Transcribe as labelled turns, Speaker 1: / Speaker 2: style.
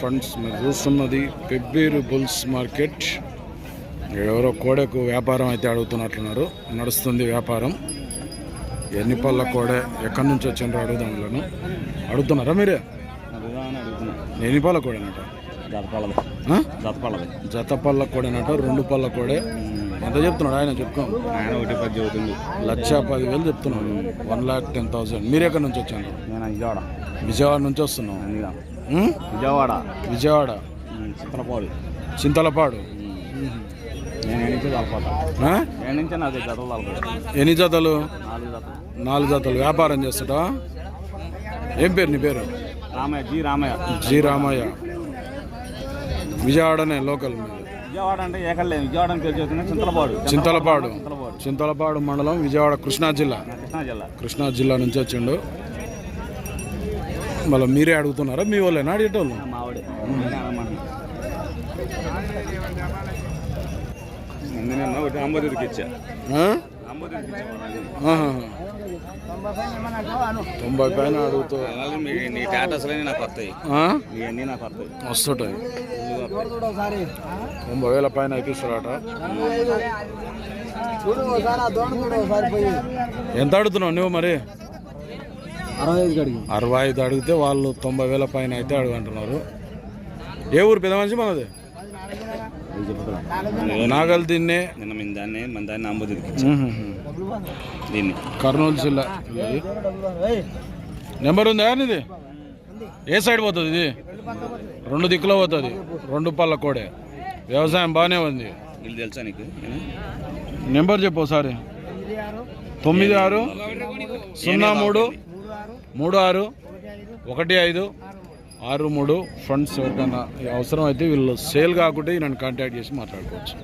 Speaker 1: Friends మీరు చూస్తున్నది Pebbair bulls market. ఎవరో కోడెకు వ్యాపారం అయితే అడుగుతున్నట్లున్నారు. నడుస్తుంది వ్యాపారం. ఎన్ని పళ్ళ కోడె ఎక్కడి నుంచి వచ్చిండ్రో అడుగుదాం వీళ్ళను అడుగుతున్నారా మీరే? ఎన్ని పళ్ళ కోడెనట జత పళ్ళ కోడెనట రెండు పళ్ళ కోడె. ఎంత చెప్తున్నాడు ఆయన చెప్పుకో
Speaker 2: ఆయన ఒకటి పది చదువుతుంది
Speaker 1: లక్ష పదివేలు చెప్తున్నాడు. వన్ లాక్ టెన్ థౌసండ్ మీరు ఎక్కడి నుంచి వచ్చారు?
Speaker 2: నేను విజయవాడ.
Speaker 1: విజయవాడ నుంచి వస్తున్నాం?
Speaker 2: విజయవాడ.
Speaker 1: విజయవాడ. చింతలపాడు.
Speaker 2: తలపోతా
Speaker 1: ఎన్ని జతలు
Speaker 2: నాలుగు జతలు.
Speaker 1: వ్యాపారం చేస్తాడా ఏం పేరు నీ పేరు?
Speaker 2: రామయ్య జి రామయ్య.
Speaker 1: జి రామయ్య. విజయవాడనే లోకల్.
Speaker 2: విజయవాడ అంటే ఏకల్లే విజయవాడ చింతలపాడు.
Speaker 1: చింతలపాడు.
Speaker 2: చింతలపాడు.
Speaker 1: చింతలపాడు మండలం విజయవాడ కృష్ణా జిల్లా.
Speaker 2: కృష్ణా జిల్లా.
Speaker 1: కృష్ణా జిల్లా నుంచి వచ్చిండు. మళ్ళీ మీరే అడుగుతున్నారా? మీ వాళ్ళేనా? అడిగేటోళ్ళు. తొంభై పైన అడుగుతూ.
Speaker 2: నీ టాటస్లే నాకు వస్తాయి.
Speaker 1: ఆ?
Speaker 2: ఇవన్నీ నాకు వస్తాయి.
Speaker 1: వస్తుంటాయి.
Speaker 2: ముందుగా వస్తాయి.
Speaker 1: తొంభై వేల పైన ఇప్పిస్తారట ఎంత అడుగుతున్నావు నువ్వు మరి?
Speaker 2: అరవై ఐదు
Speaker 1: అడిగితే వాళ్ళు తొంభై వేల పైన అయితే అడుగుంటున్నారు. ఏ ఊరు పెద్ద మనిషి మనది? నాగల్ దీన్నే.
Speaker 2: నిన్న మన దాన్ని మన దాన్ని దీన్ని.
Speaker 1: కర్నూలు జిల్లా. ఇది. నెంబర్ ఉందా ఇది ఏ సైడ్ పోతుంది ఇది? రెండు దిక్కులో పోతుంది. రెండు పళ్ళ కోడే వ్యవసాయం బాగానే ఉంది.
Speaker 2: వీళ్ళు తెలుసా నీకు?
Speaker 1: నెంబర్ చెప్పు ఒకసారి. తొమ్మిది ఆరు సున్నా మూడు మూడు ఆరు. ఒకటి ఐదు. ఆరు మూడు. ఫండ్స్ ఎవరికైనా అవసరం అయితే వీళ్ళు సేల్ కాకుంటే నన్ను కాంటాక్ట్ చేసి మాట్లాడుకోవచ్చు.